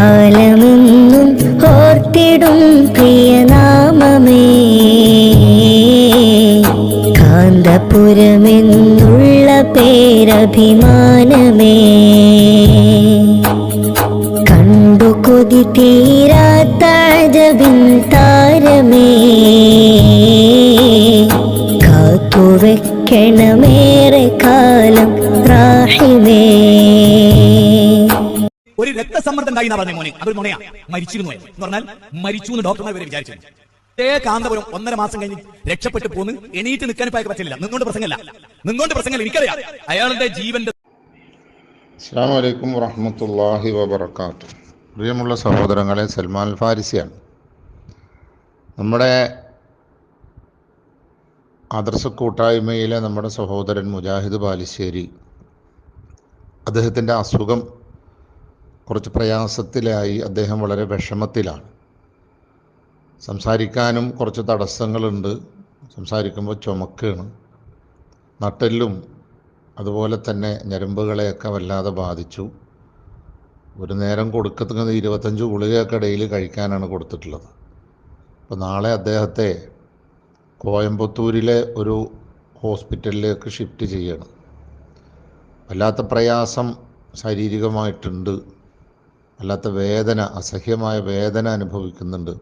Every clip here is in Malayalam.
കാലമെന്നും ഓർത്തിടും പ്രിയനാമമേ. കാന്തപുരമെന്നുള്ള പേരഭിമാനമേ. കണ്ടു കൊതി തീരാത്ത അജബിൻ താരമേ. കാത്തുവെക്കണമേറെ ഉണ്ടായി എന്നാ പറഞ്ഞ മോനെ. അതൊരു നുണയാ. മരിച്ചിരുന്നു എന്ന് പറഞ്ഞാൽ മരിച്ചു എന്ന് ഡോക്ടർമാർ വരെ വിചാരിച്ചു. ഏ കാന്തപുരം ഒന്നര മാസം കഴിഞ്ഞ് രക്ഷപ്പെട്ടു പോന്ന് എണീറ്റ് നിൽക്കാൻ ഇപ്പൊ പറ്റില്ല. നിന്നോണ്ട് പ്രസംഗമല്ല നിന്നോണ്ട് പ്രസംഗമല്ല എനിക്കറിയാം. അയാളുടെ ജീവന്റെ അസ്സാം വലൈക്കും വറഹമത്തല്ലാഹി വബർക്കാത്തു പ്രിയമുള്ള സഹോദരങ്ങളെ സൽമാൻ ഫാരിസിയാണ് നമ്മുടെ ആദർശ കൂട്ടായ്മയിലെ നമ്മുടെ സഹോദരൻ മുജാഹിദ് ബാലിശ്ശേരി അദ്ദേഹത്തിന്റെ അസുഖം കുറച്ച് പ്രയാസത്തിലായി അദ്ദേഹം വളരെ വിഷമത്തിലാണ്. സംസാരിക്കാനും കുറച്ച് തടസ്സങ്ങളുണ്ട്. സംസാരിക്കുമ്പോൾ ചുമക്കാണ്. നട്ടെല്ലും അതുപോലെ തന്നെ ഞരമ്പുകളെയൊക്കെ വല്ലാതെ ബാധിച്ചു. ഒരു നേരം കൊടുക്കുന്നത് ഇരുപത്തഞ്ച് ഗുളികയൊക്കെ ഡെയിലി കഴിക്കാനാണ് കൊടുത്തിട്ടുള്ളത്. അപ്പോൾ നാളെ അദ്ദേഹത്തെ കോയമ്പത്തൂരിലെ ഒരു ഹോസ്പിറ്റലിലേക്ക് ഷിഫ്റ്റ് ചെയ്യണം. വല്ലാത്ത പ്രയാസം ശാരീരികമായിട്ടുണ്ട്. വല്ലാത്ത വേദന അസഹ്യമായ വേദന അനുഭവിക്കുന്നുണ്ട്.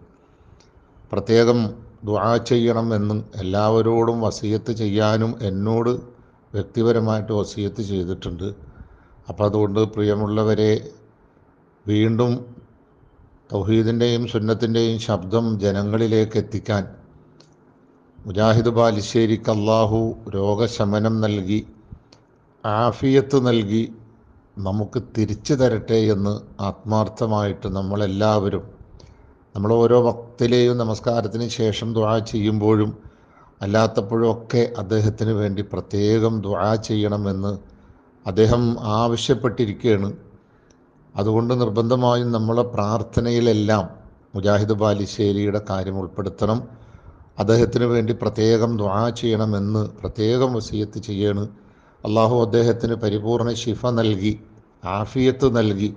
പ്രത്യേകം ദുആ ചെയ്യണം എന്നും എല്ലാവരോടും വസീയത്ത് ചെയ്യാനും എന്നോട് വ്യക്തിപരമായിട്ട് വസീയത്ത് ചെയ്തിട്ടുണ്ട്. അപ്പം അതുകൊണ്ട് പ്രിയമുള്ളവരെ വീണ്ടും തൗഹീദിന്റെയും സുന്നത്തിന്റെയും ശബ്ദം ജനങ്ങളിലേക്ക് എത്തിക്കാൻ മുജാഹിദ് ബാലിശ്ശേരിക്ക് അള്ളാഹു രോഗശമനം നൽകി ആഫിയത്ത് നൽകി നമുക്ക് തിരിച്ചു തരട്ടെ എന്ന് ആത്മാർത്ഥമായിട്ട് നമ്മളെല്ലാവരും നമ്മൾ ഓരോ ഭക്തിലെയും നമസ്കാരത്തിന് ശേഷം ദുആ ചെയ്യുമ്പോഴും അല്ലാത്തപ്പോഴും ഒക്കെ അദ്ദേഹത്തിന് വേണ്ടി പ്രത്യേകം ദുആ ചെയ്യണമെന്ന് അദ്ദേഹം ആവശ്യപ്പെട്ടിരിക്കുകയാണ്. അതുകൊണ്ട് നിർബന്ധമായും നമ്മളെ പ്രാർത്ഥനയിലെല്ലാം മുജാഹിദ് ബാലിശ്ശേരിയുടെ കാര്യം ഉൾപ്പെടുത്തണം. അദ്ദേഹത്തിന് വേണ്ടി പ്രത്യേകം ദ്വാ ചെയ്യണമെന്ന് പ്രത്യേകം വസീയത്ത് ചെയ്യാണ്. അള്ളാഹു അദ്ദേഹത്തിന് പരിപൂർണ ശിഫ നൽകി ആഫിയത്ത് നൽകി.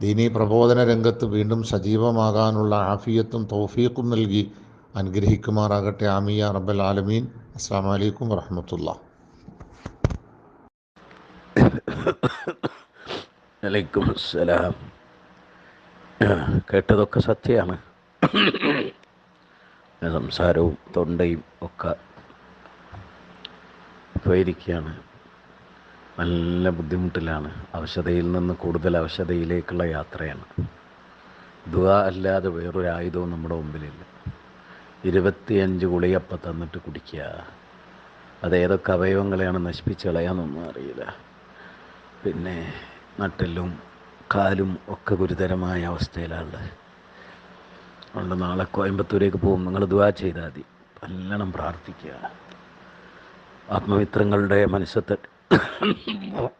ദീനീ പ്രബോധന രംഗത്ത് വീണ്ടും സജീവമാകാനുള്ള ആഫിയത്തും തൗഫീഖും നൽകി. അനുഗ്രഹിക്കുമാറാകട്ടെ. ആമിയ റബ്ബൽ ആലമീൻ. അസ്സാം വലൈക്കും വറഹമത്തുള്ള വലൈക്കും അസ്സലാം കേട്ടതൊക്കെ സത്യമാണ്. സംസാരവും തൊണ്ടയും ഒക്കെ പോയിരിക്കുകയാണ് നല്ല ബുദ്ധിമുട്ടിലാണ്. അവശതയിൽ നിന്ന് കൂടുതൽ അവശതയിലേക്കുള്ള യാത്രയാണ്. ദുആ അല്ലാതെ വേറൊരു ആയുധവും നമ്മുടെ മുമ്പിലില്ല. ഇരുപത്തിയഞ്ച് ഗുളിയപ്പം തന്നിട്ട് കുടിക്കുക. അത് ഏതൊക്കെ അവയവങ്ങളെയാണ് നശിപ്പിച്ച് കളയാന്നൊന്നും അറിയില്ല. പിന്നെ നട്ടെല്ലും കാലും ഒക്കെ ഗുരുതരമായ അവസ്ഥയിലാണ്. അതുകൊണ്ട് നാളെ കോയമ്പത്തൂരേക്ക് പോകും നിങ്ങൾ ദുവാ ചെയ്താൽ മതി. നല്ലോണം പ്രാർത്ഥിക്കുക. ആത്മമിത്രങ്ങളുടെ മനസ്സത്തെ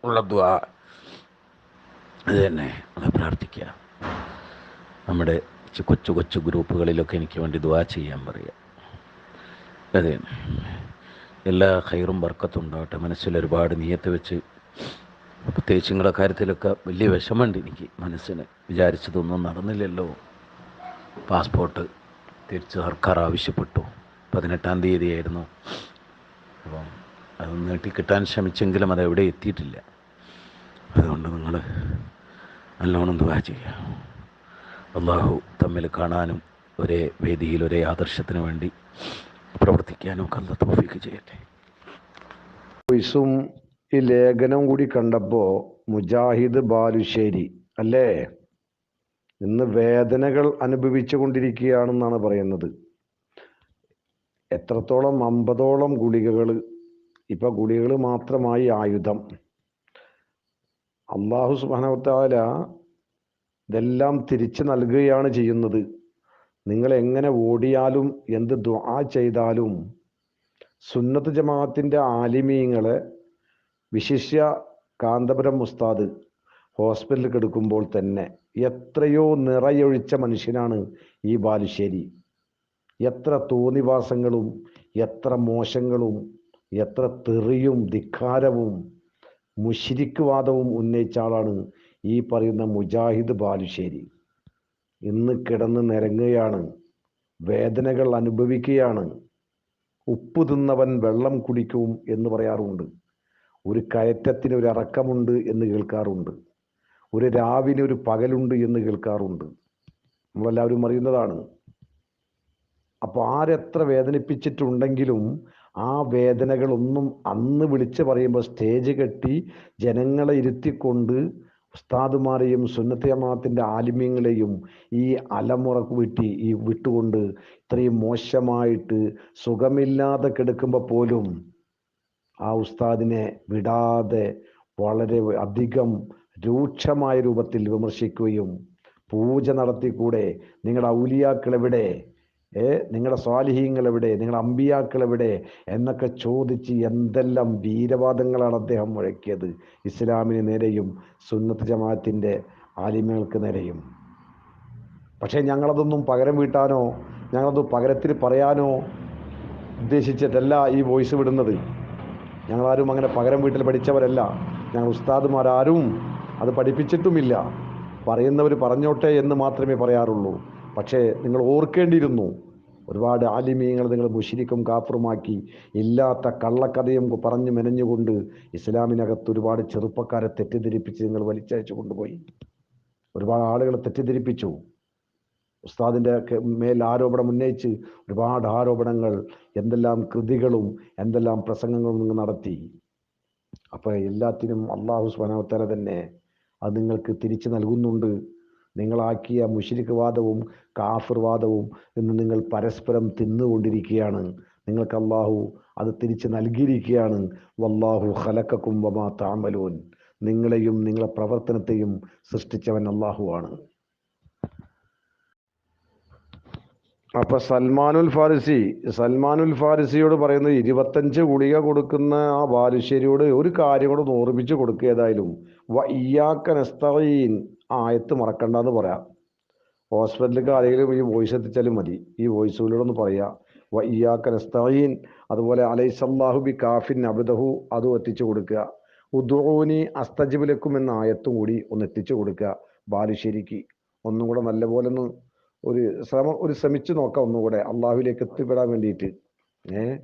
ഉള്ള ദ്വാ അത് തന്നെ പ്രാർത്ഥിക്കുക. നമ്മുടെ കൊച്ചു കൊച്ചു ഗ്രൂപ്പുകളിലൊക്കെ എനിക്ക് വേണ്ടി ദ്വാ ചെയ്യാൻ പറയുക. അതെ. എല്ലാ ഹൈറും വർക്കത്തും ഉണ്ടാവട്ടെ മനസ്സിൽ ഒരുപാട് നീയത്ത് വെച്ച് പ്രത്യേകിച്ച് നിങ്ങളുടെ കാര്യത്തിലൊക്കെ വലിയ വിഷമമുണ്ട് എനിക്ക് മനസ്സിന്. വിചാരിച്ചതൊന്നും നടന്നില്ലല്ലോ. പാസ്പോർട്ട് തിരിച്ച് സർക്കാർ ആവശ്യപ്പെട്ടു. പതിനെട്ടാം തീയതിയായിരുന്നു. അപ്പം അത് നീട്ടിക്കിട്ടാൻ ശ്രമിച്ചെങ്കിലും അത് എവിടെ എത്തിയിട്ടില്ല. അതുകൊണ്ട് നിങ്ങൾ നല്ലോണം ദുവാ ചെയ്യുക. അള്ളാഹു തമ്മിൽ കാണാനും ഒരേ വേദിയിൽ ഒരേ ആദർശത്തിന് വേണ്ടി പ്രവർത്തിക്കാനും ഒക്കെ അല്ല തോഫിക്ക് ചെയ്യട്ടെ. വോയിസും ഈ ലേഖനം കൂടി കണ്ടപ്പോൾ മുജാഹിദ് ബാലുശ്ശേരി അല്ലേ? ഇന്ന് വേദനകൾ അനുഭവിച്ചു കൊണ്ടിരിക്കുകയാണെന്നാണ് പറയുന്നത്. എത്രത്തോളം അമ്പതോളം ഗുളികകൾ ഇപ്പൊ ഗുളികൾ മാത്രമായി ആയുധം. അള്ളാഹു സുബാനവത്താല ഇതെല്ലാം തിരിച്ചു നൽകുകയാണ് ചെയ്യുന്നത്. നിങ്ങൾ എങ്ങനെ ഓടിയാലും എന്ത് ദ്വാ ചെയ്താലും സുന്നത്ത് ജമാഅത്തിന്റെ ആലിമീങ്ങളെ വിശിഷ്യ കാന്തപുരം ഉസ്താദ് ഹോസ്പിറ്റലിൽ കിടക്കുമ്പോൾ തന്നെ എത്രയോ നിറയൊഴിച്ച മനുഷ്യനാണ് ഈ ബാലുശ്ശേരി. എത്ര തോന്നിവാസങ്ങളും എത്ര മോശങ്ങളും എത്ര തെറിയും ധിക്കാരവും മുഷിരിക്ക് വാദവും ഉന്നയിച്ച ആളാണ് ഈ പറയുന്ന മുജാഹിദ് ബാലുശ്ശേരി. ഇന്ന് കിടന്ന് നിരങ്ങുകയാണ് വേദനകൾ അനുഭവിക്കുകയാണ്. ഉപ്പ് തിന്നവൻ വെള്ളം കുടിക്കും എന്ന് പറയാറുണ്ട് ഒരു കയറ്റത്തിന് ഒരു അറക്കമുണ്ട് എന്ന് കേൾക്കാറുണ്ട്. ഒരു രാവിന് ഒരു പകലുണ്ട് എന്ന് കേൾക്കാറുണ്ട്. നമ്മളെല്ലാവരും അറിയുന്നതാണ്. അപ്പോൾ ആരെത്ര വേദനിപ്പിച്ചിട്ടുണ്ടെങ്കിലും ആ വേദനകളൊന്നും അന്ന് വിളിച്ച് പറയുമ്പോൾ സ്റ്റേജ് കെട്ടി ജനങ്ങളെ ഇരുത്തിക്കൊണ്ട് ഉസ്താദുമാരെയും സുന്നത്തമാത്തിന്റെ ആലിമ്യങ്ങളെയും ഈ അലമുറക്ക് വിട്ടി ഈ വിട്ടുകൊണ്ട് ഇത്രയും മോശമായിട്ട് സുഖമില്ലാതെ കിടക്കുമ്പോൾ പോലും ആ ഉസ്താദിനെ വിടാതെ വളരെ അധികം രൂക്ഷമായ രൂപത്തിൽ വിമർശിക്കുകയും പൂജ നടത്തിക്കൂടെ. നിങ്ങളുടെ ഔലിയാക്കൾ എവിടെ ഏ നിങ്ങളുടെ സ്വാലിഹീങ്ങൾ എവിടെ നിങ്ങളുടെ അമ്പിയാക്കൾ എവിടെ എന്നൊക്കെ ചോദിച്ച് എന്തെല്ലാം വീരവാദങ്ങളാണ് അദ്ദേഹം മുഴക്കിയത്. ഇസ്ലാമിന് നേരെയും സുന്നത്ത് ജമാഅത്തിന്റെ ആലിമ്യങ്ങൾക്ക് നേരെയും. പക്ഷേ ഞങ്ങളതൊന്നും പകരം വീട്ടാനോ ഞങ്ങളത് പകരത്തിൽ പറയാനോ ഉദ്ദേശിച്ചിട്ടല്ല ഈ വോയിസ് വിടുന്നത്. ഞങ്ങളാരും അങ്ങനെ പകരം വീട്ടിൽ പഠിച്ചവരല്ല. ഞങ്ങൾ ഉസ്താദുമാരാരും അത് പഠിപ്പിച്ചിട്ടുമില്ല. പറയുന്നവർ പറഞ്ഞോട്ടെ എന്ന് മാത്രമേ പറയാറുള്ളൂ. പക്ഷേ നിങ്ങൾ ഓർക്കേണ്ടിയിരുന്നു. ഒരുപാട് ആലിമീങ്ങൾ നിങ്ങൾ മുഷിരിക്കും കാഫറുമാക്കി. ഇല്ലാത്ത കള്ളക്കഥയും പറഞ്ഞു മെനഞ്ഞുകൊണ്ട് ഇസ്ലാമിനകത്ത് ഒരുപാട് ചെറുപ്പക്കാരെ തെറ്റിദ്ധരിപ്പിച്ച് നിങ്ങൾ വലിച്ചയച്ചു കൊണ്ടുപോയി. ഒരുപാട് ആളുകളെ തെറ്റിദ്ധരിപ്പിച്ചു. ഉസ്താദിന്റെ മേൽ ആരോപണം ഉന്നയിച്ച് ഒരുപാട് ആരോപണങ്ങൾ എന്തെല്ലാം കൃതികളും എന്തെല്ലാം പ്രസംഗങ്ങളും നിങ്ങൾ നടത്തി. അപ്പോൾ എല്ലാത്തിനും അള്ളാഹു സ്വനാവത്തല തന്നെ അത് നിങ്ങൾക്ക് തിരിച്ചു നൽകുന്നുണ്ട്. നിങ്ങളാക്കിയ മുഷിരിക്ക് വാദവും കാഫിർവാദവും എന്ന് നിങ്ങൾ പരസ്പരം തിന്നുകൊണ്ടിരിക്കുകയാണ്. നിങ്ങൾക്ക് അള്ളാഹു അത് തിരിച്ച് നൽകിയിരിക്കുകയാണ്. വല്ലാഹു ഹലക്കക്കും വമാ താമലോൻ നിങ്ങളെയും നിങ്ങളെ പ്രവർത്തനത്തെയും സൃഷ്ടിച്ചവൻ അള്ളാഹുവാണ് അപ്പൊ സൽമാനുൽ ഫാരിസി സൽമാനുൽ ഫാരിസിയോട് പറയുന്നത് ഇരുപത്തഞ്ച് ഗുളിക കൊടുക്കുന്ന ആ ബാലുശ്ശേരിയോട് ഒരു കാര്യം കൂടെ ഓർമ്മിച്ച് കൊടുക്കുക ഏതായാലും. വ ഇയാക്ക നസ്തഈൻ. ആ ആയത്ത് മറക്കണ്ടെന്ന് പറയാം. ഹോസ്പിറ്റലിലേക്ക് ആരെങ്കിലും ഈ വോയിസ് എത്തിച്ചാലും മതി. ഈ വോയിസിലൂടെ പറയാ. വ ഇയാക്ക നസ്തഈൻ അതുപോലെ അലൈസല്ലാഹു ബി കാഫിൻ അബദഹു അതും എത്തിച്ചു കൊടുക്കുക. ഉദ്വോനി അസ്തജിബിലക്കും എന്ന ആയത്തും കൂടി ഒന്ന് എത്തിച്ചു കൊടുക്കുക. ബാലുശ്ശേരിക്ക് ഒന്നും കൂടെ നല്ലപോലെ ഒന്ന് ഒരു ശ്രമ ഒരു ശ്രമിച്ചു നോക്കാം ഒന്നുകൂടെ അള്ളാഹുവിലേക്ക് എത്തിപ്പെടാൻ വേണ്ടിയിട്ട്. ഏഹ്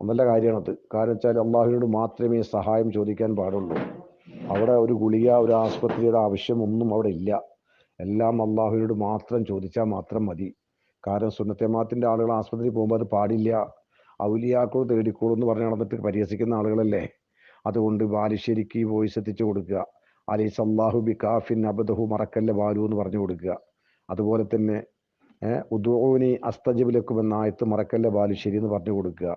ഒന്നല്ല കാര്യമാണത്. കാരണം വെച്ചാൽ അള്ളാഹുവിനോട് മാത്രമേ സഹായം ചോദിക്കാൻ പാടുള്ളൂ. അവിടെ ഒരു ഗുളിക ഒരു ആസ്പത്രിയുടെ ആവശ്യം ഒന്നും അവിടെ ഇല്ല. എല്ലാം അള്ളാഹുവിനോട് മാത്രം ചോദിച്ചാൽ മാത്രം മതി. കാരണം സുന്നത്തേമാത്തിന്റെ ആളുകൾ ആസ്പത്രിയിൽ പോകുമ്പോൾ അത് പാടില്ല. ഔലിയാക്കളോ തേടിക്കോളൂ എന്ന് പറഞ്ഞ് നടന്നിട്ട് പരിഹസിക്കുന്ന ആളുകളല്ലേ? അതുകൊണ്ട് ബാലുശ്ശേരിക്ക് വോയിസ് എത്തിച്ചു കൊടുക്കുക. അലൈസ് അള്ളാഹു ബി കാഫിൻ അബദഹു മറക്കല്ല ബാലു എന്ന് പറഞ്ഞു കൊടുക്കുക. അതുപോലെ തന്നെ ഉദൂനി അസ്തജബിലക്കും എന്ന ആയത്ത് മറക്കല്ല ബാലുശ്ശേരി എന്ന് പറഞ്ഞു കൊടുക്കുക.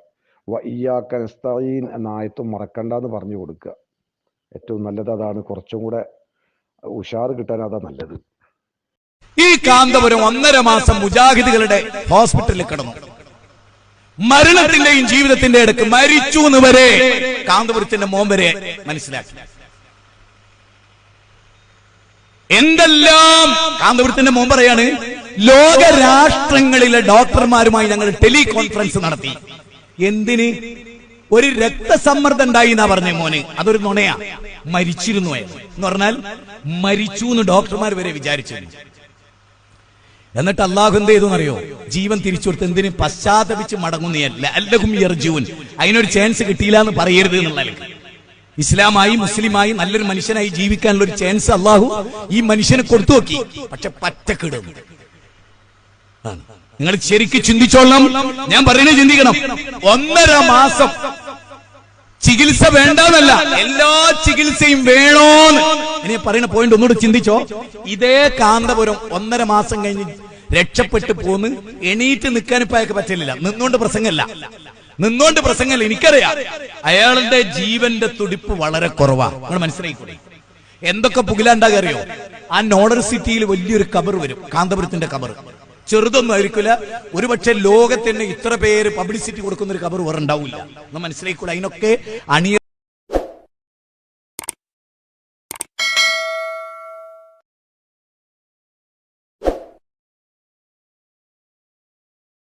വയ്യാക്കൻ എന്ന ആയത്തും മറക്കണ്ട എന്ന് പറഞ്ഞു കൊടുക്കുക. ഏറ്റവും നല്ലത് അതാണ്. കുറച്ചും കൂടെ ഉഷാർ കിട്ടാൻ അതാ നല്ലത്. ഈ കാന്തപുരം ഒന്നര മാസം മുജാഹിദുകളുടെ ഹോസ്പിറ്റലിൽ കിടന്നു. മരണത്തിന്റെയും ജീവിതത്തിന്റെ ഇടയ്ക്ക് മരിച്ചു എന്ന് വരെ കാന്തപുരത്തിന്റെ മോൻ വരെ മനസ്സിലാക്കി. എന്തെല്ലാം കാന്തപുരത്തിന്റെ മോൻ പറയാണ്? ലോക രാഷ്ട്രങ്ങളിലെ ഡോക്ടർമാരുമായി ഞങ്ങൾ ടെലികോൺഫറൻസ് നടത്തി. എന്തിന്? ഒരു രക്തസമ്മർദ്ദം ഉണ്ടായി എന്നാ പറഞ്ഞ മോനെ. അതൊരു നുണയാ. മരിച്ചിരുന്നു എന്ന്. പറഞ്ഞാൽ മരിച്ചു എന്ന് ഡോക്ടർമാർ വരെ വിചാരിച്ചിരുന്നു എന്നിട്ട് അള്ളാഹു എന്ത് ചെയ്തു അറിയോ ജീവൻ തിരിച്ചു കൊടുത്ത് എന്തിന്? പശ്ചാത്തപിച്ച് മടങ്ങുന്നു അതിനൊരു ചാൻസ് കിട്ടിയില്ല എന്ന് പറയരുത് എന്നുള്ള ഇസ്ലാമായി മുസ്ലിമായി നല്ലൊരു മനുഷ്യനായി ജീവിക്കാനുള്ള ഒരു ചാൻസ് അള്ളാഹു ഈ മനുഷ്യനെ കൊടുത്തു നോക്കി. പക്ഷെ പറ്റക്കിടും. നിങ്ങൾ ശരിക്കും ചിന്തിച്ചോളണം. ഞാൻ പറയുന്നത് ചിന്തിക്കണം. ഒന്നര മാസം ചികിത്സ വേണ്ടെന്നല്ല എല്ലാ ചികിത്സയും വേണോന്ന്. ഇനി പറയുന്ന പോയിന്റ് ഒന്നുകൂടെ ചിന്തിച്ചോ. ഇതേ കാന്തപുരം ഒന്നര മാസം കഴിഞ്ഞ് രക്ഷപ്പെട്ടു പോന്ന് എണീറ്റ് നിൽക്കാൻ പറ്റില്ല. നിന്നുകൊണ്ട് പ്രസംഗമല്ല നിന്നുകൊണ്ട് പ്രസംഗമല്ല എനിക്കറിയാം. അയാളുടെ ജീവന്റെ തുടിപ്പ് വളരെ കുറവാ. നമ്മൾ മനസ്സിലായിക്കൂടെ എന്തൊക്കെ പുകിലാണ്ടാകറിയോ ആ നോഡർ സിറ്റിയിൽ വലിയൊരു കബർ വരും. കാന്തപുരത്തിന്റെ കബർ. ചെറുതൊന്നും ആയിരിക്കില്ല. ഒരുപക്ഷെ ലോകത്തിന് ഇത്ര പേര് പബ്ലിസിറ്റി കൊടുക്കുന്ന ഒരു കബർ വേറെ ഉണ്ടാവില്ല. ഒന്ന് മനസ്സിലായിക്കൂടെ? അതിനൊക്കെ അണിയ